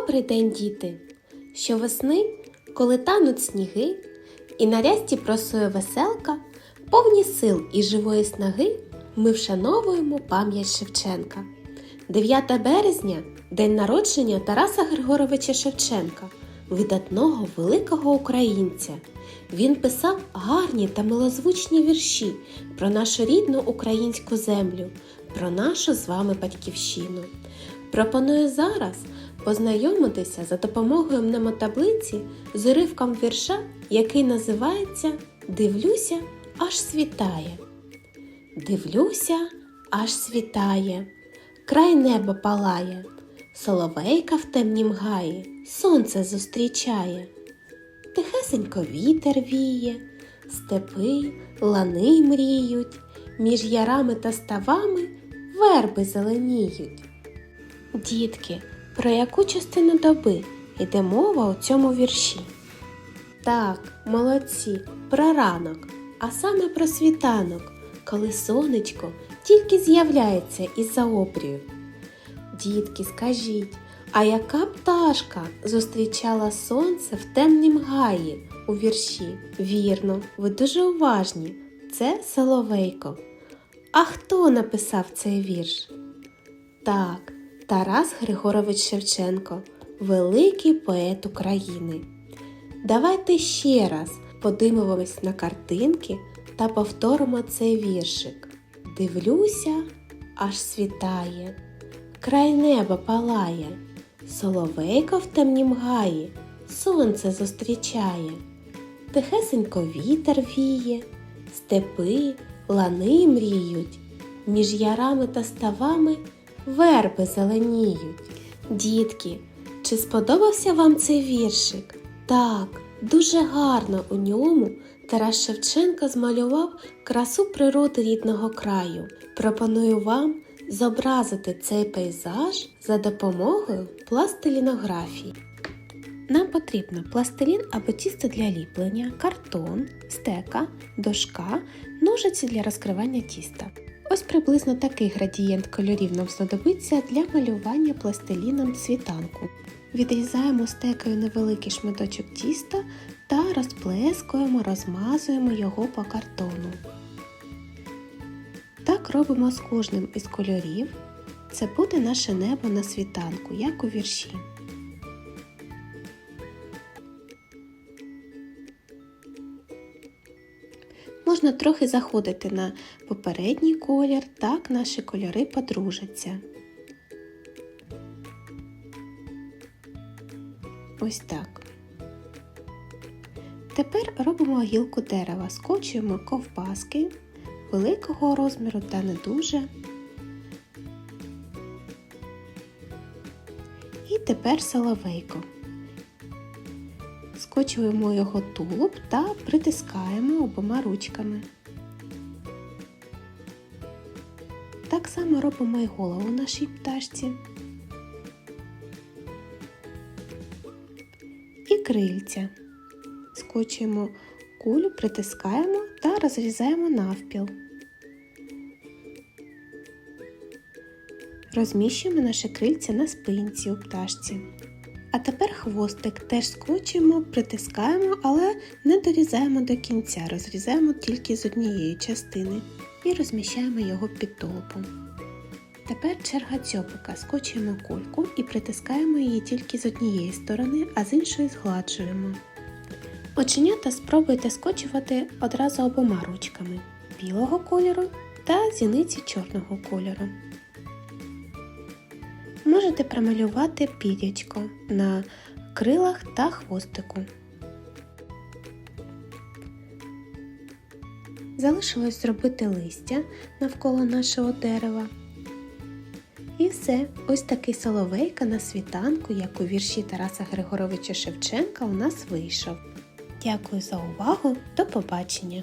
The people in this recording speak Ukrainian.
Добрий день, діти! Щовесни, коли тануть сніги, і на просує веселка, повні сил і живої снаги, ми вшановуємо пам'ять Шевченка. 9 березня день народження Тараса Григоровича Шевченка, видатного великого українця. Він писав гарні та милозвучні вірші про нашу рідну українську землю, про нашу з вами батьківщину. Пропоную зараз познайомитися за допомогою мнемотаблиці з уривком вірша, який називається Дивлюся, аж світає. Дивлюся, аж світає, край неба палає, соловейка в темнім гаї, сонце зустрічає. Тихесенько вітер віє, степи, лани мріють, між ярами та ставами верби зеленіють. Дітки, про яку частину доби йде мова у цьому вірші? Так, молодці, про ранок, а саме про світанок, коли сонечко тільки з'являється із-за обрію. Дітки, скажіть, а яка пташка зустрічала сонце в темнім гаї у вірші? Вірно, ви дуже уважні. Це Соловейко. А хто написав цей вірш? Так, Тарас Григорович Шевченко, великий поет України. Давайте ще раз подивимось на картинки та повторимо цей віршик. Дивлюся, аж світає, край неба палає, соловейко в темнім гаї, сонце зустрічає, тихесенько вітер віє, степи, лани мріють, між ярами та ставами верби зеленіють. Дітки, чи сподобався вам цей віршик? Так, дуже гарно у ньому Тарас Шевченко змалював красу природи рідного краю. Пропоную вам зобразити цей пейзаж за допомогою пластилінографії. Нам потрібно пластилін або тісто для ліплення, картон, стека, дошка, ножиці для розкривання тіста. Ось приблизно такий градієнт кольорів нам знадобиться для малювання пластиліном світанку. Відрізаємо стекою невеликий шматочок тіста та розплескуємо, розмазуємо його по картону. Так робимо з кожним із кольорів. Це буде наше небо на світанку, як у вірші. Можна трохи заходити на попередній колір, так наші кольори подружаться. Ось так. Тепер робимо гілку дерева, скочуємо ковбаски великого розміру та не дуже. І тепер соловейко. Скочуємо його тулуб та притискаємо обома ручками. Так само робимо і голову нашій пташці. І крильця. Скочуємо кулю, притискаємо та розрізаємо навпіл. Розміщуємо наше крильця на спинці у пташці. А тепер хвостик теж скочуємо, притискаємо, але не дорізаємо до кінця, розрізаємо тільки з однієї частини і розміщаємо його під толпом. Тепер черга дзьобика. Скочуємо кульку і притискаємо її тільки з однієї сторони, а з іншої згладжуємо. Оченята спробуйте скочувати одразу обома ручками білого кольору та зіниці чорного кольору. Можете промалювати пірячко на крилах та хвостику. Залишилось зробити листя навколо нашого дерева. І все, ось такий соловейка на світанку, як у вірші Тараса Григоровича Шевченка, у нас вийшов. Дякую за увагу, до побачення!